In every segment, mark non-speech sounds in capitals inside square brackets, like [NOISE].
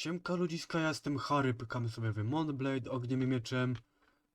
Siemka ludziska, ja jestem Harry, pykamy sobie w Moonblade ogniem i mieczem.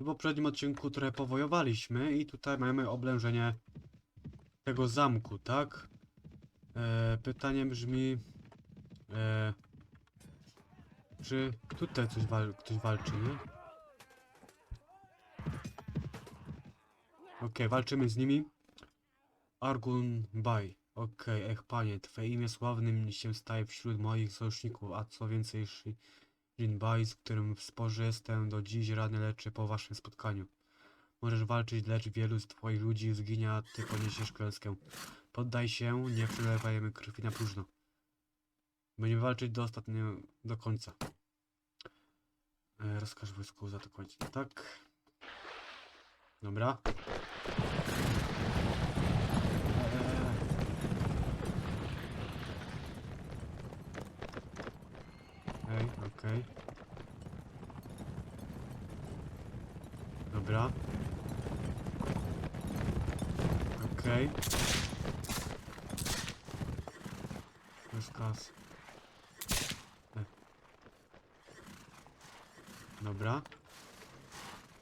W poprzednim odcinku trochę powojowaliśmy i tutaj mamy oblężenie tego zamku, tak? E, pytanie brzmi... E, czy tutaj coś wal ktoś walczy, nie? Okej, walczymy z nimi. Argun Bai. Okej, ech panie, twe imię sławnym się staje wśród moich sojuszników, a co więcej, Shin Bai, z którym w sporze jestem do dziś rany leczy po waszym spotkaniu. Możesz walczyć, lecz wielu z twoich ludzi zginie, a ty poniesiesz klęskę. Poddaj się, nie przelewajmy krwi na próżno. Będziemy walczyć do ostatniego, do końca. E, rozkaż wojsku zaatakować. Tak. Dobra. Okej, okej. Dobra. Okej. Rozkaz. E. Dobra.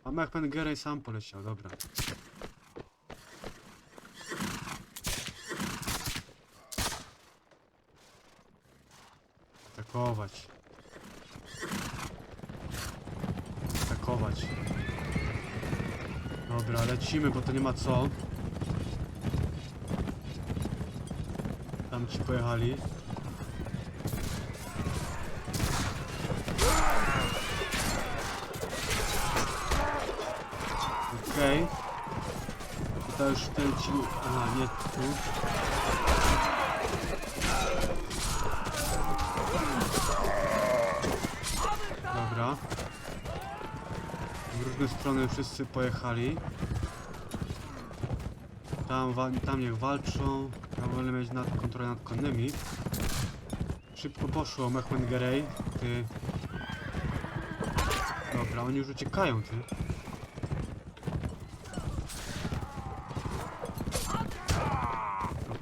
A Mechman Gerej sam poleciał, dobra. Atakować. Dobra, lecimy, bo to nie ma co. Tam ci pojechali. Okej. To już ten ci... Aha, nie tu. Dobra. W różne strony wszyscy pojechali. Tam, tam niech walczą. Ja wolę mieć nad kontrolę nad konnymi. Szybko poszło, Mechmen Gerej. Ty. Dobra, oni już uciekają, ty.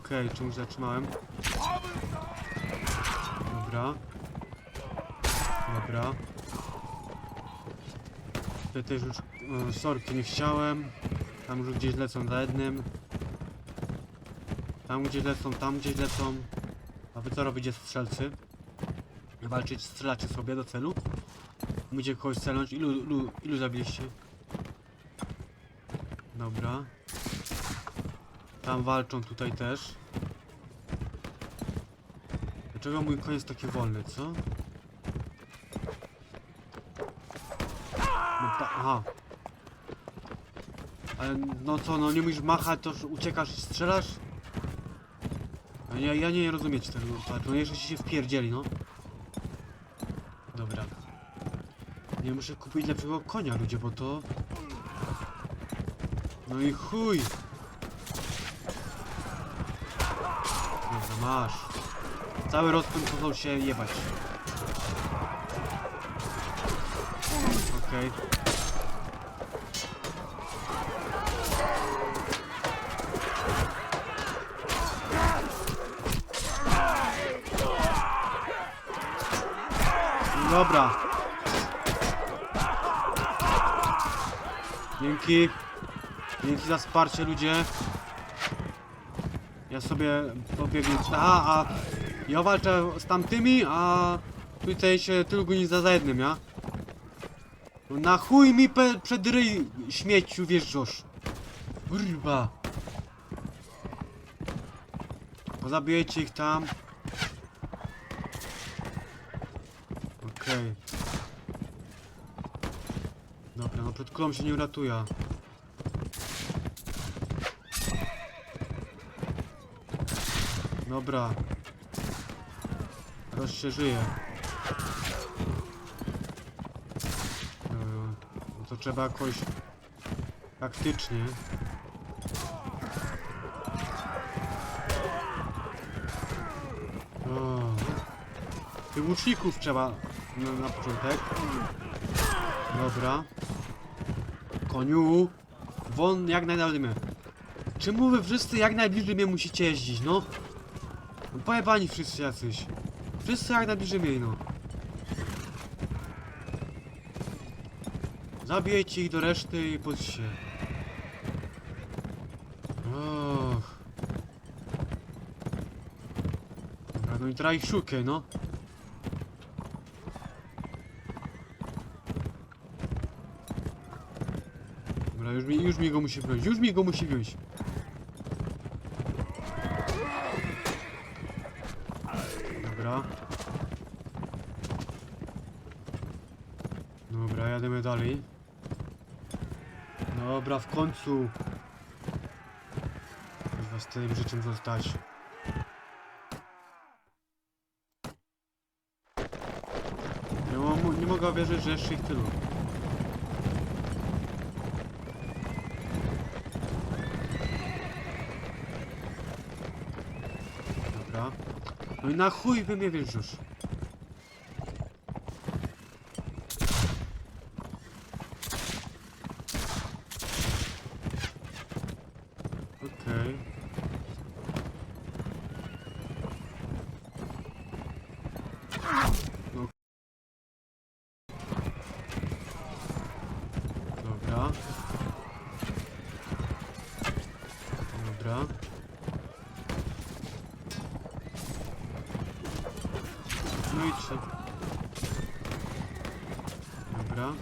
Okej, czymś zatrzymałem. Dobra. Dobra. Tutaj też już e, sorki nie chciałem. Tam już gdzieś lecą za jednym. Tam gdzieś lecą, tam gdzieś lecą. A wy co robicie strzelcy? Walczyć, strzelacie sobie do celu? Musicie kogoś celnąć. Ilu, ilu, ilu zabiliście? Dobra. Tam walczą tutaj też. Dlaczego mój jest taki wolny, co? No ta, aha. Ale no co, no nie musisz machać, to uciekasz i strzelasz? A ja, ja nie rozumiem tego, patrz, no jeszcze się wpierdzieli, no. Dobra. Nie muszę kupić lepszego konia, ludzie, bo to... No i chuj! Dobra, masz. Cały rozpęd pozwól się jebać. Okej. Dobra. Dzięki. Dzięki za wsparcie ludzie. Ja sobie pobiegłem. A, a ja walczę z tamtymi, a tutaj się tylko nie za jednym, ja? No na chuj mi pe, przed ryj śmieciu wjeżdżasz. Kurwa. Pozabijecie ich tam. Okej. Kulą się nie uratuje. Dobra. Teraz się żyje. No to trzeba jakoś taktycznie. Tych łuczników trzeba na, na początek. Dobra koniu. Won jak najdalej mnie. Czemu wy wszyscy jak najbliżej mnie musicie jeździć, no? no pojebani wszyscy jacyś. Wszyscy jak najbliżej mnie, no. Zabijcie ich do reszty i podźcie się. Och. Dobra, no i teraz ich szukaj, no. Już mi, już mi go musi wziąć, już mi go musi wziąć. Dobra. Dobra, jademy dalej. Dobra, w końcu. Chyba z tym życzę zostać. Nie, mo- nie mogę wierzyć, że jeszcze ich tylu. Dobra. No i na chuj wy mnie wierzysz. Okej. No. Dobra. Dobra. No i co? Dobra.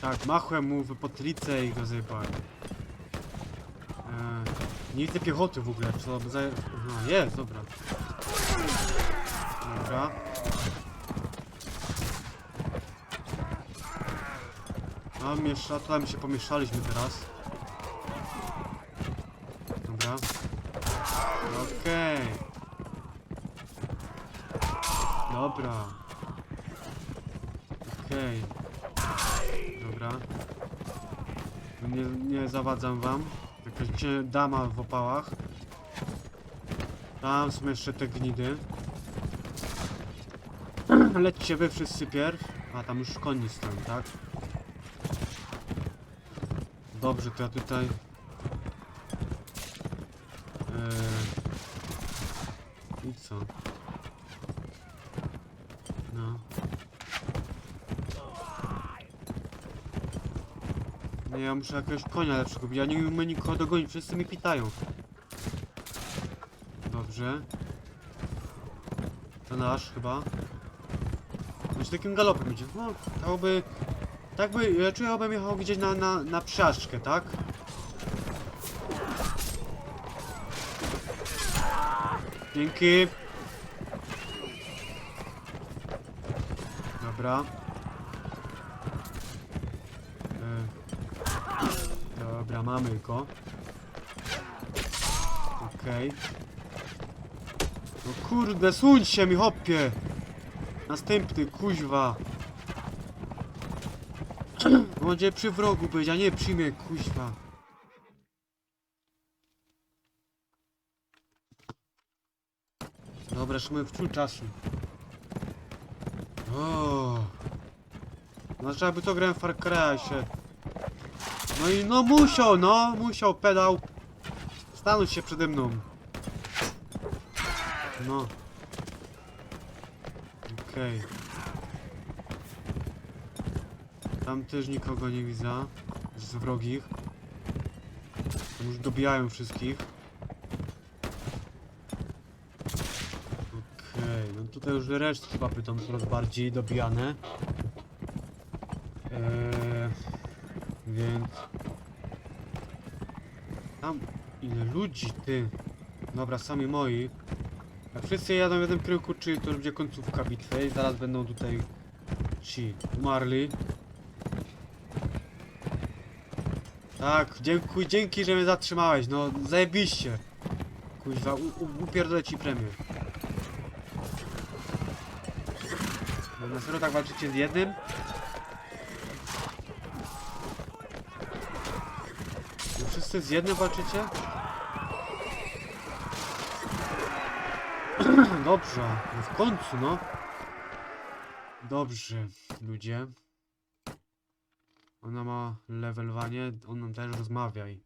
Tak, machłem mu w potlicę i go zjebałem. Eee, nie widzę piechoty w ogóle, co za... Aha, jest, dobra. Dobra. A, miesza, tutaj się pomieszaliśmy teraz. Dobra. Okej. Dobra. Okej. Dobra. Nie, nie zawadzam wam. Jakaś dama w opałach. Tam są jeszcze te gnidy. [CLEARS THROAT] Lećcie wy wszyscy pierw. A tam już koniec stoi, tak? Dobrze, to ja tutaj... Eee... I co? No. Nie, ja muszę jakiegoś konia lepszego. Ja nie umiem nikogo dogonić, wszyscy mi pitają. Dobrze. To nasz chyba. Znaczy takim galopem idzie. No, tak by... Tak by... Ja czuję, abym jechał gdzieś na, na, na przejażdżkę, tak? Dzięki. Dobra. E, Dobra, mamy go. Okej. No kurde, suń się mi, hopie! Następny, kuźwa. [CLEARS THROAT] Będzie przy wrogu być, a nie przy mnie, kuźwa. Dobra, szmy wciół czasu. O. Znaczy, aby to grałem w Far Cry'a się. No i no musiał, no, musiał pedał stanąć się przede mną. No. Okej. Tam też nikogo nie widzę. Z wrogich. Tam już dobijają wszystkich. Okej, no tutaj już resztki mapy tam coraz bardziej dobijane. Eee, więc... Tam... Ile ludzi, ty! Dobra, sami moi. Jak wszyscy jadą w jednym kierunku, czyli to już będzie końcówka bitwy i zaraz będą tutaj ci umarli. Tak, dziękuję, dzięki, że mnie zatrzymałeś, no zajebiście. Kuźwa, upierdolę ci premię. Na serio tak walczycie z jednym? Wszyscy z jednym walczycie? [CLEARS THROAT] Dobrze, no w końcu, no. Dobrze, ludzie. Ona ma levelowanie, on nam też rozmawiaj.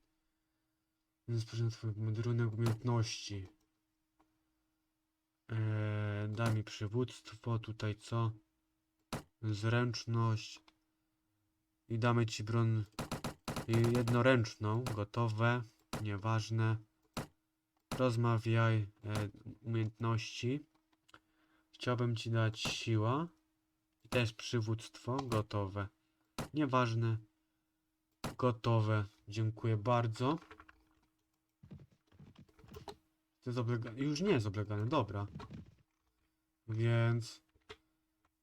Rozpoczyna twoje modrunek umiejętności. Eee, daj mi przywództwo, tutaj co? Zręczność. I damy ci broń jednoręczną, gotowe, nieważne. Rozmawiaj, e, umiejętności. Chciałbym ci dać siła. I też przywództwo, gotowe. Nieważne. Gotowe. Dziękuję bardzo. To jest oblegane. Już nie jest oblegane, dobra. Więc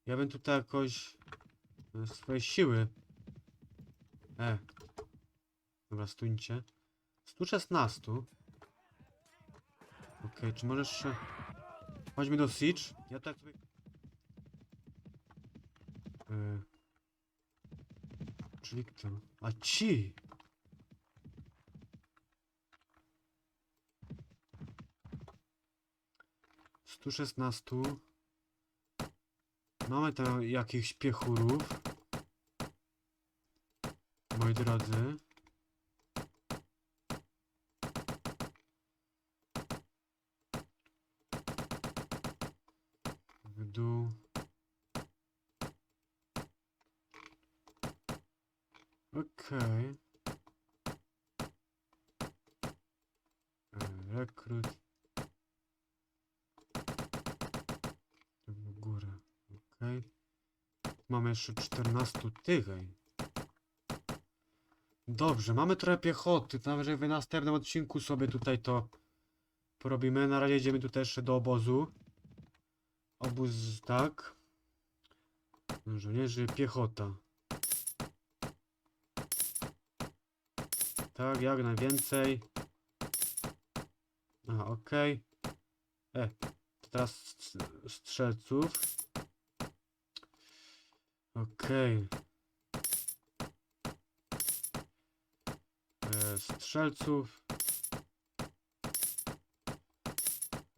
ja bym tutaj jakoś e, swoje siły. E. Dobra, stójcie. 116. Okej, czy możesz się... Chodźmy do Siege. Ja tak sobie... E. Czyli kto? A ci! Stu szesnastu. Mamy tam jakichś piechurów. Moi drodzy. W dół. Okej. E, Rekrut. W górę. Okej. Mamy jeszcze 14 tych. ej. Dobrze, mamy trochę piechoty. To nawet w następnym odcinku sobie tutaj to porobimy. Na razie idziemy tutaj jeszcze do obozu. Obóz, tak. Żołnierzy, piechota. Tak, jak najwięcej. Aha, okej. E, to teraz strzelców. Okej. E, strzelców.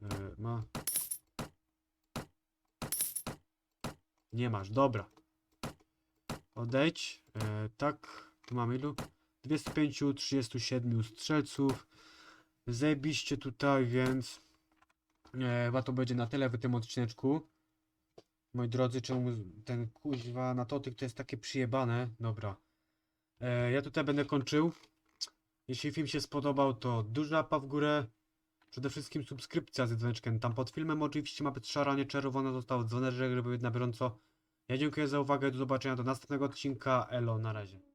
E, ma. Nie masz, dobra. Odejdź. E, tak, tu mamy ilu? 25, 37 strzelców. Zajebiście tutaj, więc e, to będzie na tyle w tym odcineczku. Moi drodzy, czemu ten kuźwa na totyk to jest takie przyjebane? Dobra. E, ja tutaj będę kończył. Jeśli film się spodobał, to duża łapa w górę. Przede wszystkim subskrypcja z dzwoneczkiem. Tam pod filmem oczywiście ma być szara, nie czerwona. Został dzwoneczek, żeby być na bieżąco. Ja dziękuję za uwagę. Do zobaczenia do następnego odcinka. Elo, na razie.